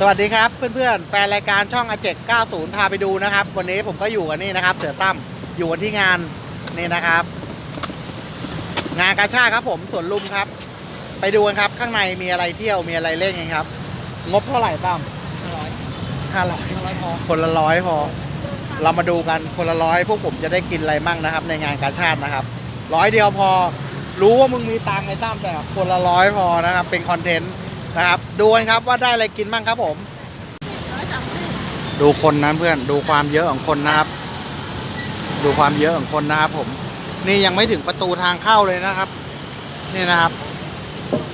สวัสดีครับเพื่อนๆแฟนรายการช่องอาเจก90 พาไปดูนะครับ วันนี้ผมก็อยู่กันนี่นะครับเสือตั้มอยู่กันที่งานนี่นะครับ งานกาชาติครับผมสวนลุมครับ ไปดูกันครับ ข้างในมีอะไรเที่ยวมีอะไรเล่นกันครับ งบเท่าไหร่ตั้มห้าร้อยคนละร้อยพอเรามาดูกันคนละร้อยพวกผมจะได้กินอะไรมั่งนะครับ ในงานกาชาตินะครับ ร้อยเดียวพอ รู้ว่ามึงมีตังค์ไอ้ตั้มแต่คนละร้อยพอนะครับ เป็นคอนเทนต์ นะครับ ดูกันครับว่าได้อะไรกินบ้างครับผม ดูคนนะเพื่อนดูความเยอะของคนนะครับ ดูความเยอะของคนนะครับผม นี่ยังไม่ถึงประตูทางเข้าเลยนะครับ นี่นะครับ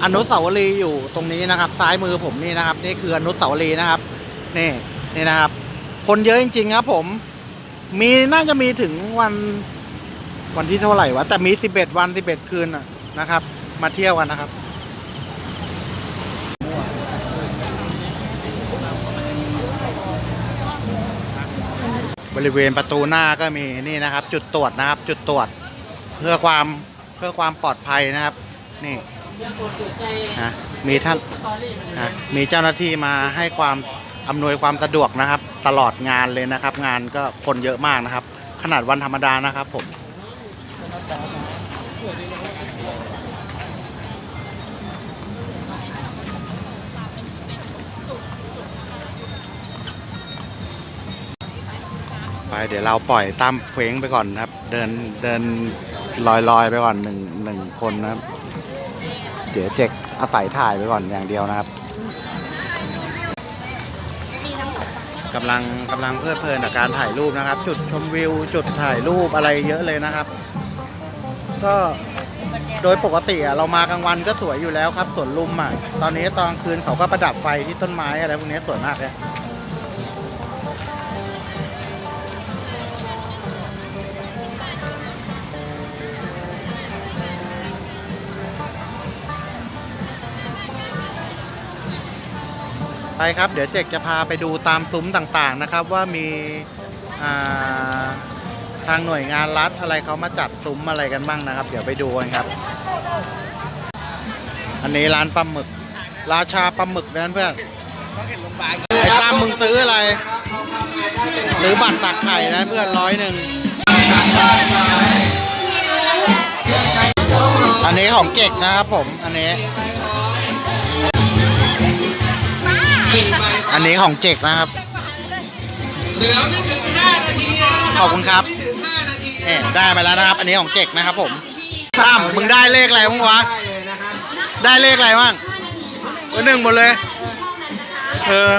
อนุสาวรีย์อยู่ตรงนี้นะครับ ซ้ายมือผมนี่นะครับ นี่คืออนุสาวรีย์นะครับ นี่นี่นะครับ คนเยอะจริง ๆ ครับ ผม มีน่าจะมีถึงวันวันที่เท่าไหร่วะแต่มีสิบเอ็ดวันสิบเอ็ดคืนนะครับ มาเที่ยวกันนะครับ บริเวณประตูหน้าก็มีนี่นะครับ จุดตรวจนะครับ จุดตรวจเพื่อความเพื่อความปลอดภัยนะครับ นี่นะมีท่านนะมีเจ้าหน้าที่มาให้ความอำนวยความสะดวกนะครับ ตลอดงานเลยนะครับ งานก็คนเยอะมากนะครับ ขนาดวันธรรมดานะครับผม ไปเดี๋ยวเราปล่อยตามเฟ้งไปก่อนครับ เดินเดินลอยลอยไปก่อนหนึ่งหนึ่งคนนะครับ เดี๋ยวเจ็กอาศัยถ่ายไปก่อนอย่างเดียวนะครับกำลังกำลังเพลิดเพลินกับการถ่ายรูปนะครับ จุดชมวิว จุดถ่ายรูปอะไรเยอะเลยนะครับ ก็โดยปกติอะเรามากลางวันก็สวยอยู่แล้วครับสวนลุมอะตอนนี้ตอนคืนเขาก็ประดับไฟที่ต้นไม้อะไรพวกนี้สวยมากเลย ไปครับ เดี๋ยวเจกจะพาไปดูตามซุ้มต่างๆนะครับ ว่ามีทางหน่วยงานรัฐอะไรเขามาจัดซุ้มอะไรกันบ้างนะครับ เดี๋ยวไปดูกันครับ อันนี้ร้านปลาหมึก ราชาปลาหมึกนะเพื่อนไอ้ตามมึงซื้ออะไรซื้อบัตรตักไข่นะเพื่อนร้อยหนึ่งอันนี้ของเจกนะครับผมอันนี้ อันนี้ของเจกนะครับ เหลือไม่ถึง 5 นาทีแล้วนะคขรัอบคุณครับ ไม่ถึง 5 นาทีเนี่ยได้ไปแล้วนะครับ อันนี้ของเจกนะครับผมตั้มมึงได้เลขอะไรบ้างวะ ได้เลยนะครับได้เลขอะไรบ้างเออหนึ่งหมดเลย เออ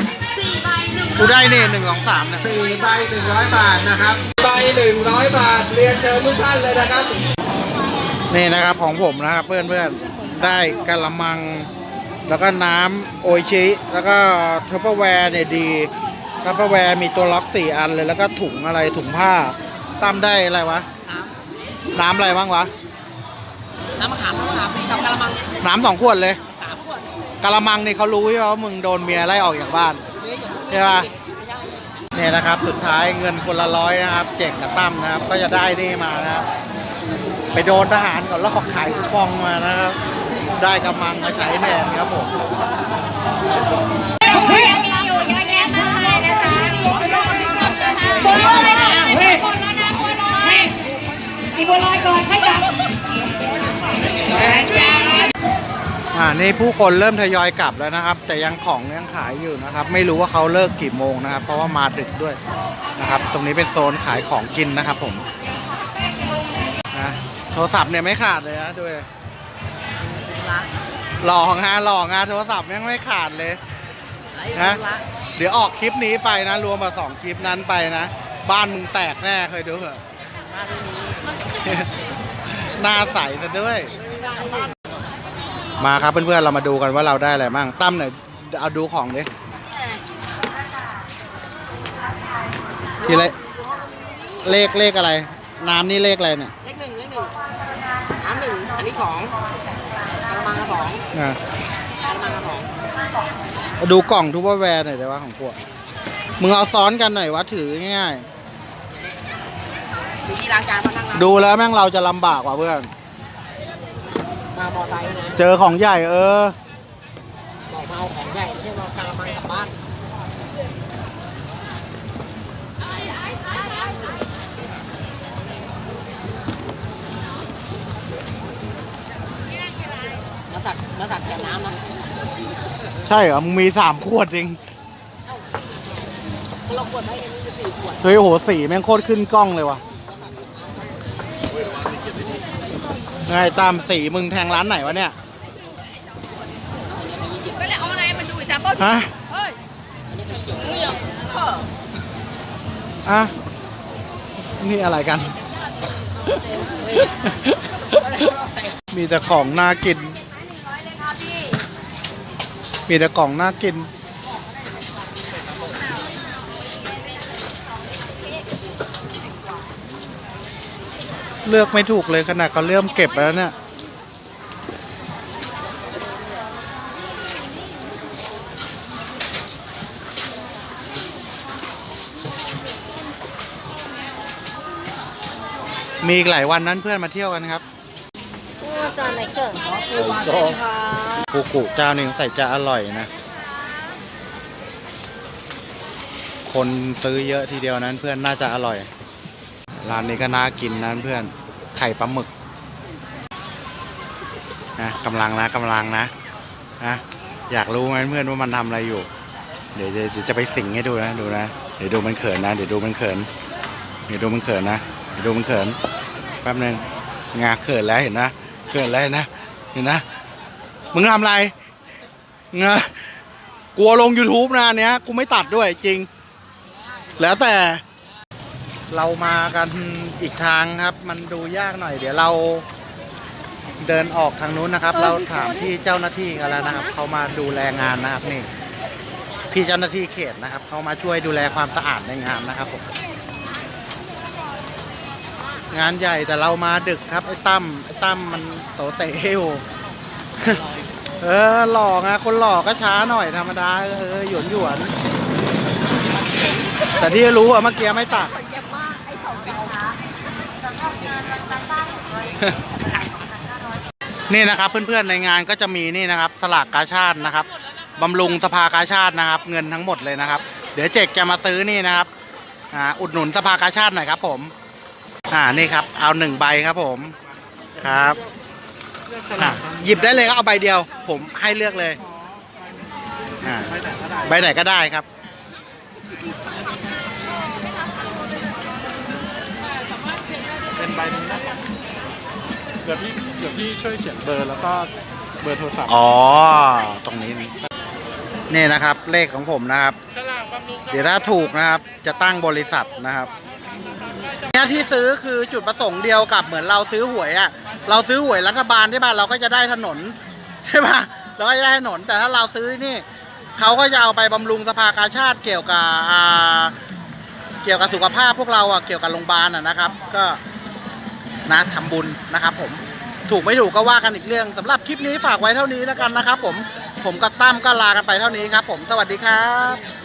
กูได้นี่หนึ่งสองสามเนี่ย สี่ใบ100 บาทนะครับใบ100 บาท เรียนเชิญทุกท่านเลยนะครับ นี่นะครับของผมนะครับเพื่อนเพื่อนๆได้กะละมัง แล้วก็น้ำโออิชิ แล้วก็ทัพเปอร์แวร์เนี่ยดีทัพเปอร์แวร์มีตัวล็อกสี่อันเลย แล้วก็ถุงอะไรถุงผ้าตั้มได้อะไรวะ น้ำอะไรบ้างวะน้ำมะขามน้ำมะขามกับกะละมังน้ำสองขวดเลยสามขวดกะละมังนี่เขารู้ใช่ไหมว่ามึงโดนเมียไล่ออกจากบ้านเนื้ออย่างใช่ปะเนี่ยนะครับ สุดท้ายเงินคนละร้อยนะครับเจ๋งกับตั้มนะครับ ก็จะได้นี่มานะครับ ไปโดนทหารก่อนลอกขายคูปองมานะครับ ได้กำมังมาใช้แทนครับผมมีอยู่เยอะแยะมากมายนะคะบัวลอยนะบัวลอยนะบัวลอยมีบัวลอยก่อนให้กับอ่านี่ผู้คนเริ่มทยอยกลับแล้วนะครับ แต่ยังของยังขายอยู่นะครับ ไม่รู้ว่าเขาเลิกกี่โมงนะครับ เพราะว่ามาดึกด้วยนะครับ ตรงนี้เป็นโซนขายของกินนะครับผมนะโทรศัพท์เนี่ยไม่ขาดเลยนะด้วย หล่องานหล่องานโทรศัพท์ยังไม่ขาดเลยนะเดี๋ยวออกคลิปนี้ไปนะ รวมกับสองคลิปนั้นไปนะ บ้านมึงแตกแน่เคยดูเหรอหน้าใสซะด้วยมาครับเพื่อนๆเรามาดูกันว่าเราได้อะไรบ้างตั้มหน่อยเอาดูของดิทีละเลขเลขอะไร น้ำนี่เลขอะไรเนี่ย เลขหนึ่งเลขหนึ่งน้ำหนึ่งอันนี้สองกะ ละมังกระสองอะกะละมังกระสองดูกล่องทูบแวร์หน่อยได้ว่าของพวกมึงเอาซ้อนกันหน่อยวะถือง่ายมีที่ล้างจานมานั่งล้างๆดูแล้วแม่งเราจะลำบากว่ะเพื่อน มามอไซค์นะเจอของใหญ่เออ สักมาสักแก้วน้ำนะใช่เหรอมึงมีสามขวดเองเราขวดให้มีอยู่สี่ขวดเฮ้ยโหสีแม่งโคตรขึ้นกล้องเลยว่ะไงตามสีมึงแทงร้านไหนวะเนี่ยก็เลยเอาอะไรมาดูจับเบิ้ลฮะเฮ้ยเอออะนี่อะไรกัน มีแต่ของน่ากิน มีแต่ของน่ากิน เลือกไม่ถูกเลยขนาดเขาเริ่มเก็บแล้วเนี่ยมีอีกหลายวันนั้นเพื่อนมาเที่ยวกันครับ จานไหนเกิดกู กุเจ้าหนึ่งใส่จะอร่อยนะ คนซื้อเยอะทีเดียวนั้นเพื่อนน่าจะอร่อย ร้านนี้ก็น่ากินนะเพื่อนไข่ปลาหมึกนะกำลังนะกำลังนะนะอยากรู้ไหมเพื่อนว่ามันทำอะไรอยู่ เดี๋ยวเดี๋ยวเดี๋ยวจะไปสิงให้ดูนะดูนะเดี๋ยวดูมันเขินนะเดี๋ยวดูมันเขินเดี๋ยวดูมันเขินนะเดี๋ยวดูมันเขินแป๊บนึงงาเขินแล้วเห็นนะเขินแล้วนะเห็นนะ มึงทำอะไรเงะกลัวลง YouTube นะอันเนี้ย กูไม่ตัดด้วยจริง แล้วแต่ เรามากันอีกทางครับ มันดูยากหน่อย เดี๋ยวเราเดินออกทางนู้นนะครับ เราถามที่เจ้าหน้าที่กันแล้วนะครับเขามาดูแลงานนะครับนี่ พี่เจ้าหน้าที่เขตนะครับเขามาช่วยดูแลความสะอาดในงานนะครับผมงานใหญ่แต่เรามาดึกครับไอ้ตั้มไอ้ตั้มมันโตเตะอยู่ เออหล่อไงคนหล่อก็ช้าหน่อยธรรมดาเออหยวนหยวนแต่ที่รู้อะเมื่อกี้ไม่ตัดนี่นะครับเพื่อนๆในงานก็จะมีนี่นะครับ สลากกาชาตินะครับบำรุงสภากาชาตินะครับ เงินทั้งหมดเลยนะครับ เดี๋ยวเจกจะมาซื้อนี่นะครับอ่าอุดหนุนสภากาชาติหน่อยครับ ผม อ่านี่ครับ เอาหนึ่งใบครับผมครับ อะหยิบได้เลยก็เอาใบเดียว ผมให้เลือกเลยอ่าใบไหนก็ได้ครับ เป็นใบนี้นะเดี๋ยวพี่เดี๋ยวพี่ช่วยเขียนเบอร์แล้วก็เบอร์โทรศัพท์อ๋อ ตรงนี้นี่นี่นะครับ เลขของผมนะครับเดี๋ยวถ้าถูกนะครับ จะตั้งบริษัทนะครับเนี่ยที่ซื้อคือจุดประสงค์เดียวกับเหมือนเราซื้อหวยอะ เราซื้อหวยรัฐบาลใช่ป่ะเราก็จะได้ถนนใช่ป่ะเราก็จะได้ถนน แต่ถ้าเราซื้อนี่เขาก็จะเอาไปบำรุงสภากาชาติเกี่ยวกับเกี่ยวกับสุขภาพพวกเราอะเกี่ยวกับโรงพยาบาลอะนะครับ ก็นะทำบุญนะครับผมถูกไม่ถูกก็ว่ากันอีกเรื่องสำหรับคลิปนี้ฝากไว้เท่านี้แล้วกันนะครับ ผมผมกับตั้มก็ลากันไปเท่านี้ครับ ผมสวัสดีครับ